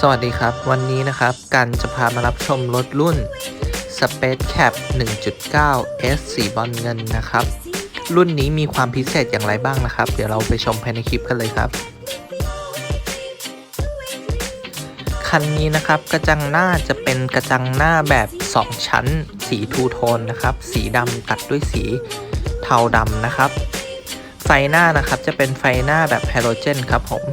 สวัสดีครับ วันนี้นะครับกันจะพามารับชมรถรุ่น Space Cap 1.9 S สีบอลเงินนะครับ รุ่นนี้มีความพิเศษอย่างไรบ้างนะครับ เดี๋ยวเราไปชมภายในคลิปกันเลยครับ คันนี้นะครับกระจังหน้าจะเป็นกระจังหน้าแบบ 2 ชั้น สีทูโทนนะครับ สีดำตัดด้วยสีเทาดำนะครับ ไฟหน้านะครับจะเป็นไฟหน้าแบบไฮโดรเจนครับผม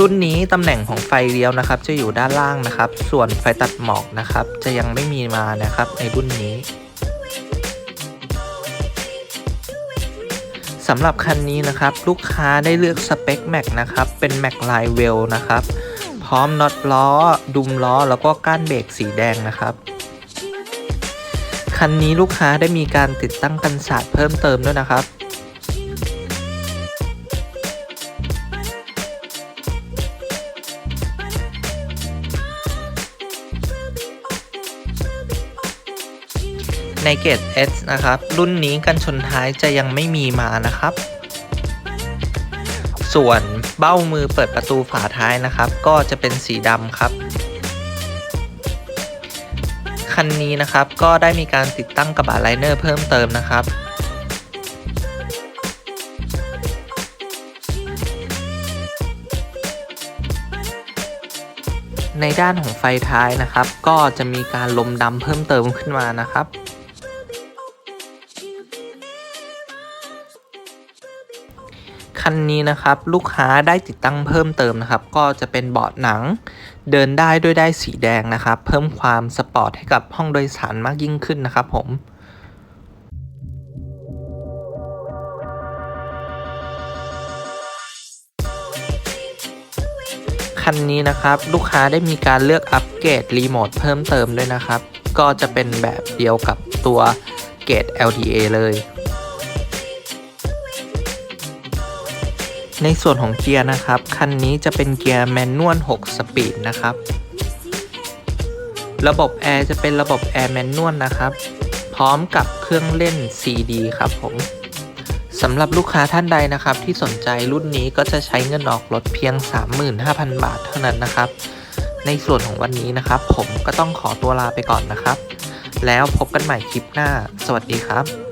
รุ่นนี้ตำแหน่งของไฟเลี้ยวนะครับ จะอยู่ด้านล่างนะครับ ส่วนไฟตัดหมอกนะครับ จะยังไม่มีมานะครับในรุ่นนี้สำหรับคันนี้นะครับ ลูกค้าได้เลือกสเปคแม็กนะครับ เป็นแม็กไลเวลนะครับ พร้อมน็อตล้อ ดุมล้อ แล้วก็ก้านเบรกสีแดงนะครับคันนี้ลูกค้าได้มีการติดตั้งกันศาสตร์เพิ่มเติมด้วยนะครับ ในเกรด S นะครับ รุ่นนี้กันชนท้ายจะยังไม่มีมานะครับ ส่วนเบ้ามือเปิดประตูฝาท้ายนะครับ ก็จะเป็นสีดำครับ คันนี้นะครับก็ได้มีการติดตั้งกระบะไลเนอร์เพิ่มเติมนะครับในด้านของไฟท้ายนะครับ ก็จะมีการลมดำเพิ่มเติมขึ้นมานะครับ คันนี้นะครับลูกค้าได้ติดตั้งเพิ่มเติมนะครับ ก็จะเป็นเบาะหนัง เดินได้ด้วยได้สีแดงนะครับ เพิ่มความสปอร์ตให้กับห้องโดยสารมากยิ่งขึ้นนะครับผมคันนี้นะครับลูกค้าได้มีการเลือกอัปเกรดรีโมทเพิ่มเติมด้วยนะครับ ก็จะเป็นแบบเดียวกับตัวเกรด LTA เลย ในส่วนของเกียร์นะครับ คันนี้จะเป็นเกียร์แมนนวล 6 สปีดนะครับ ระบบแอร์จะเป็นระบบแอร์แมนนวลนะครับ พร้อมกับเครื่องเล่น CD ครับผมสำหรับลูกค้าท่านใดนะครับที่สนใจรุ่นนี้ก็จะใช้เงินออกรถเพียง 35,000 บาทเท่านั้นนะครับ ในส่วนของวันนี้นะครับ ผมก็ต้องขอตัวลาไปก่อนนะครับ แล้วพบกันใหม่คลิปหน้า สวัสดีครับ